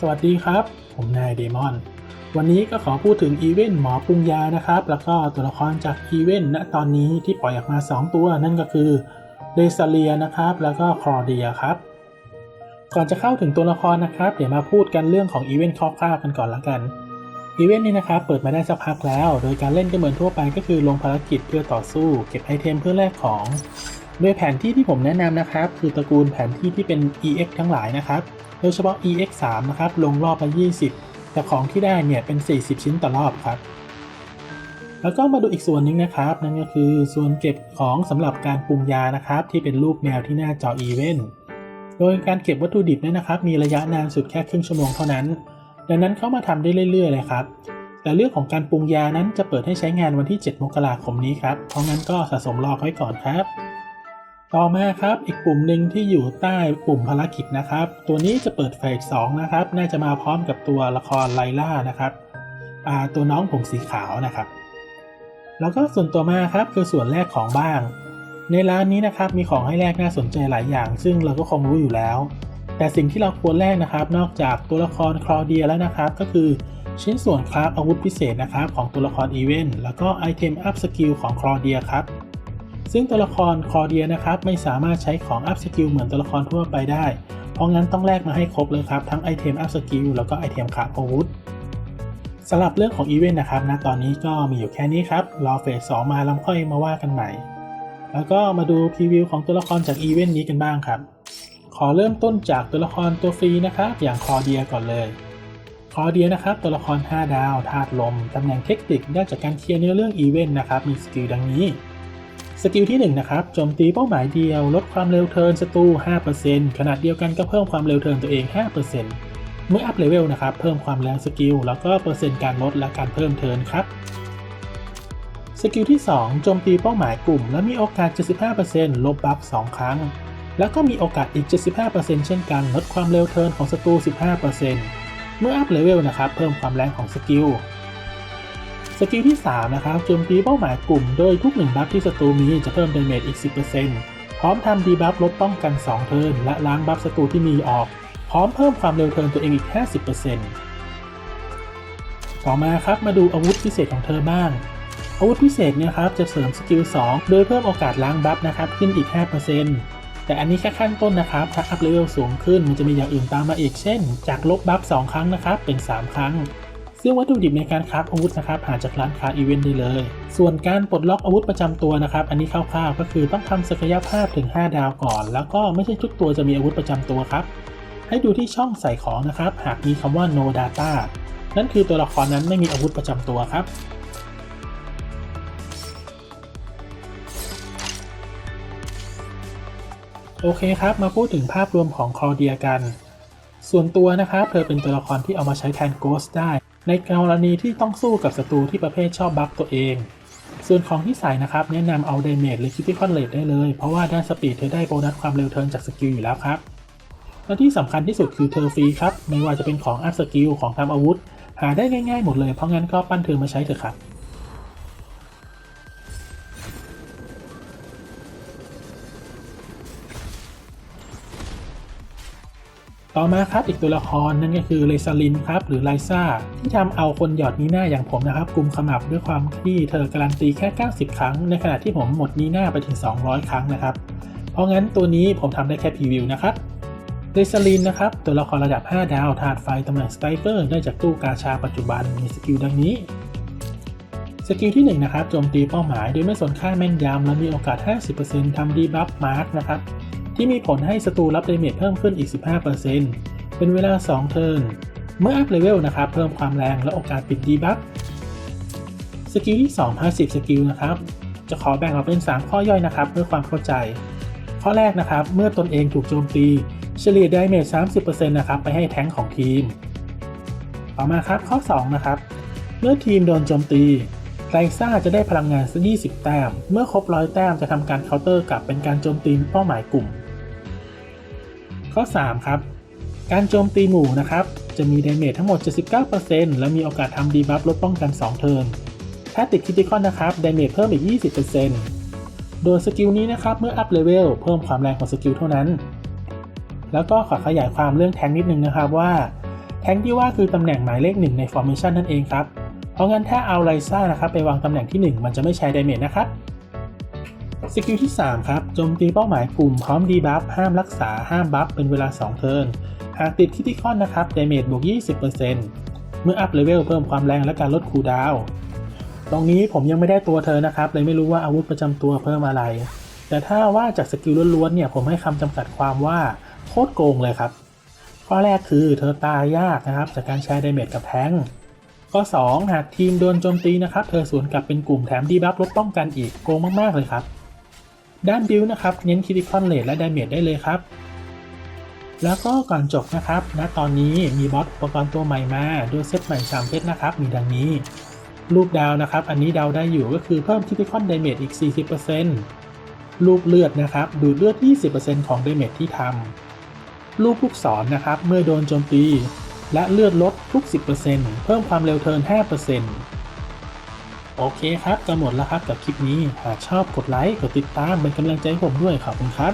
สวัสดีครับ ผมนายเดมอน วันนี้ก็ขอพูดถึงอีเวนต์หมอปรุงยานะครับ แล้วก็ตัวละครจากอีเวนต์ณตอนนี้ที่ปล่อยออกมา 2 ตัวนั่นก็คือเดซาเลียนะครับ แล้วก็คลอเดียครับ ก่อนจะเข้าถึงตัวละครนะครับ เดี๋ยวมาพูดกันเรื่องของอีเวนต์คร่าวๆกันก่อนละกันอีเวนต์นี้นะครับเปิดมาได้สักพักแล้ว โดยการเล่นก็เหมือนทั่วไปก็คือลงภารกิจเพื่อต่อสู้ เก็บไอเทมเพื่อแลกของ โดยแผนที่ที่ผมแนะนำนะครับ คือตระกูลแผนที่ที่เป็น EX ทั้งหลายนะครับ โดยเฉพาะ EX 3 นะครับลงรอบละ20 แต่ของที่ได้เนี่ยเป็น 40 ชิ้นต่อรอบครับ แล้วก็มาดูอีกส่วนหนึงนะครับ นั่นก็คือส่วนเก็บของสำหรับการปรุงยานะครับ ที่เป็นรูปแมวที่หน้าจออีเวนต์โดยการเก็บวัตถุดิบเนี่ยนะครับ มีระยะนานสุดแค่ครึ่งชั่วโมงเท่านั้น ดังนั้นเข้ามาทำได้เรื่อยๆเลยครับแต่เรื่องของการปรุงยานั้นจะเปิดให้ใช้งานวันที่ 7 มกราคมนี้ครับ เพราะงั้นก็สะสมรอไว้ก่อนครับ ต่อมาครับอีกปุ่มหนึ่งที่อยู่ใต้ปุ่มภารกิจนะครับ ตัวนี้จะเปิดเฟสสองนะครับ น่าจะมาพร้อมกับตัวละครไลล่านะครับตัวน้องผมสีขาวนะครับ แล้วก็ส่วนตัวมาครับคือส่วนแรกของบ้าง ในร้านนี้นะครับมีของให้แลกน่าสนใจหลายอย่าง ซึ่งเราก็คงรู้อยู่แล้ว แต่สิ่งที่เราควรแลกนะครับ นอกจากตัวละครคลอเดียแล้วนะครับ ก็คือชิ้นส่วนคราฟอาวุธพิเศษนะครับของตัวละครอีเวนต์แล้วก็ไอเทมอัพสกิลของคลอเดียครับ ซึ่งตัวละครคอเดียนะครับไม่สามารถใช้ของอัพสกิลเหมือนตัวละครทั่วไปได้ เพราะงั้นต้องแลกมาให้ครบเลยครับ ทั้งไอเทมอัพสกิลแล้วก็ไอเทมขาอาวุธสำหรับเรื่องของอีเวนต์นะครับณตอนนี้ก็มีอยู่แค่นี้ครับ รอเฟสสองมาแล้วค่อยมาว่ากันใหม่ แล้วก็มาดูพรีวิวของตัวละครจากอีเวนต์นี้กันบ้างครับ ขอเริ่มต้นจากตัวละครตัวฟรีนะครับ อย่างคอเดียก่อนเลย คอเดียนะครับ ตัวละคร 5 ดาวธาตุลมตำแหน่งเทคนิคได้จากการเคลียร์เนื้อเรื่องอีเวนต์นะครับ มีสกิลดังนี้ สกิลที่1นะครับโจมตีเป้าหมายเดียว ลดความเร็วเทิร์นศัตรู 5%ขนาดเดียวกันก็เพิ่มความเร็วเทิร์นตัวเอง 5%เมื่ออัพเลเวลนะครับเพิ่มความแรงสกิลแล้วก็เปอร์เซ็นต์การลดและการเพิ่มเทิร์นครับสกิลที่ 2 โจมตีเป้าหมายกลุ่ม และมีโอกาส 75%ลบบัฟ 2 ครั้ง แล้วก็มีโอกาสอีก 75%เช่นกัน ลดความเร็วเทิร์นของศัตรู 15%เมื่ออัพเลเวลนะครับเพิ่มความแรงของสกิล สกิลที่ 3 นะครับโจมตีเป้าหมายกลุ่มโดยทุก1บัฟที่ศัตรูมีจะเพิ่มดาเมจอีก 10%พร้อมทำดีบัฟลดป้องกัน 2 เทิร์นและล้างบัฟศัตรูที่มีออก พร้อมเพิ่มความเร็วเทิร์นตัวเองอีก 50%ต่อมาครับมาดูอาวุธพิเศษของเธอบ้าง อาวุธพิเศษเนี่ยครับจะเสริมสกิล 2 โดยเพิ่มโอกาสล้างบัฟนะครับขึ้นอีก 5%แต่อันนี้แค่ขั้นต้นนะครับถ้าอัพเลเวลสูงขึ้นมันจะมีอย่างอื่นตามมาอีกเช่น จากลบบัฟ2ครั้งนะครับเป็น 3 ครั้ง ซึ่งวัตถุดิบในการคราฟอาวุธนะครับหาจากร้านค้าอีเวนต์ได้เลย ส่วนการปลดล็อกอาวุธประจำตัวนะครับอันนี้คร่าวๆ ก็คือต้องทำศักยภาพถึง 5 ดาวก่อน แล้วก็ไม่ใช่ทุกตัวจะมีอาวุธประจำตัวครับ ให้ดูที่ช่องใส่ของนะครับ หากมีคำว่า no data นั่นคือตัวละครนั้นไม่มีอาวุธประจำตัวครับโอเคครับ มาพูดถึงภาพรวมของคลอเดียกัน ส่วนตัวนะครับ เธอเป็นตัวละครที่เอามาใช้แทนโกสได้ ในกรณีที่ต้องสู้กับศัตรูที่ประเภทชอบบัฟตัวเอง ส่วนของที่ใส่นะครับ แนะนำเอาเดเมจหรือคิติคอนเลดได้เลย เพราะว่าด้านสปีดเธอได้โบนัสความเร็วเทิร์นจากสกิลอยู่แล้วครับ และที่สำคัญที่สุดคือเธอฟรีครับ ไม่ว่าจะเป็นของอัพสกิลของทำอาวุธ หาได้ง่ายๆหมดเลย เพราะงั้นก็ปั้นเธอมาใช้เถอะครับ ต่อมาครับอีกตัวละครนั่นก็คือเลซาลินครับหรือไลซ่าที่ทำเอาคนหยอดนีหน้าอย่างผมนะครับกลุ่มขมับด้วยความที่เธอการันตีแค่ 90 ครั้ง ในขณะที่ผมหมดนีหน้าไปถึง 200 ครั้งนะครับ เพราะงั้นตัวนี้ผมทำได้แค่พรีวิวนะครับเลซาลินนะครับตัวละครระดับ 5 ดาวถาดไฟตำแหน่งสไตรเกอร์ได้จากตู้กาชาปัจจุบันมีสกิลดังนี้สกิลที่1นะครับโจมตีเป้าหมายโดยไม่สนค่าแม่นยำและมีโอกาส 50%ทำดีบัฟมาร์กนะครับ ที่มีผลให้ศัตรูรับเดเมจเพิ่มขึ้นอีก 15%เป็นเวลา 2 เทิร์น เมื่ออัพเลเวลนะครับ เพิ่มความแรงและโอกาสปิดดีบัฟ สกิลที่ 2 Passive สกิลนะครับ จะขอแบ่งออกเป็น 3 ข้อย่อยนะครับ เพื่อความเข้าใจ ข้อแรกนะครับ เมื่อตนเองถูกโจมตี เฉลี่ยดาเมจ 30%นะครับ ไปให้แท้งของทีม ต่อมาครับข้อ 2 นะครับ เมื่อทีมโดนโจมตีไลซ่าจะได้พลังงานสัก20 แต้ม เมื่อครบร้อยแต้มจะทำการเคาน์เตอร์กลับเป็นการโจมตีเป้าหมายกลุ่ม ข้อ 3 ครับ การโจมตีหมู่นะครับ จะมีดาเมจทั้งหมด 79%และมีโอกาสทำดีบัฟลดป้องกัน 2 เทิร์นถ้าติดคริติคอนนะครับดาเมจเพิ่มอีก 20%โดยสกิลนี้นะครับ เมื่ออัพเลเวลเพิ่มความแรงของสกิลเท่านั้น แล้วก็ขอขยายความเรื่องแทงนิดนึงนะครับว่า แทงที่ว่าคือตำแหน่งหมายเลขหนึ่งใน formation นั่นเองครับ เพราะงั้นถ้าเอาไลซ่านะครับไปวางตำแหน่งที่ 1 มันจะไม่ใช้ดาเมจนะครับ สกิลที่ 3 ครับโจมตีเป้าหมายกลุ่มพร้อมดีบัฟห้ามรักษาห้ามบัฟเป็นเวลา 2 เทิร์น หากติดคิติคอนนะครับเดเมจบวก 20%เมื่ออัพเลเวลเพิ่มความแรงและการลดคูลดาวน์ตรงนี้ผมยังไม่ได้ตัวเธอนะครับ เลยไม่รู้ว่าอาวุธประจำตัวเพิ่มอะไร แต่ถ้าว่าจากสกิลล้วนๆเนี่ยผมให้คำจำกัดความว่าโคตรโกงเลยครับ ข้อแรกคือเธอตายยากนะครับ จากการใช้ดเมจกับแทงข้อ 2 หากทีมโดนโจมตีนะครับ เธอสวนกลับเป็นกลุ่มแถมดีบัฟลดป้องกันอีกโกงมากๆเลยครับ ด้านบิลนะครับเน้นคิติคอนเลดและดาเมจได้เลยครับ แล้วก็ก่อนจบนะครับณตอนนี้มีบอสอุปกรณ์ตัวใหม่มาด้วยเซตใหม่3เซตนะครับ มีดังนี้ รูปดาวนะครับ อันนี้ดาวได้อยู่ก็คือเพิ่มคิติคอนดาเมจอีก 40%รูปเลือดนะครับดูดเลือด 20%ของดาเมจที่ทำรูปลูกศรนนะครับ เมื่อโดนโจมตี และเลือดลดทุก 10%เพิ่มความเร็วเทิร์น 5% โอเคครับก็หมดแล้วครับกับคลิปนี้ หากชอบกดไลค์ กดติดตามเป็นกำลังใจให้ผมด้วยขอบคุณครับ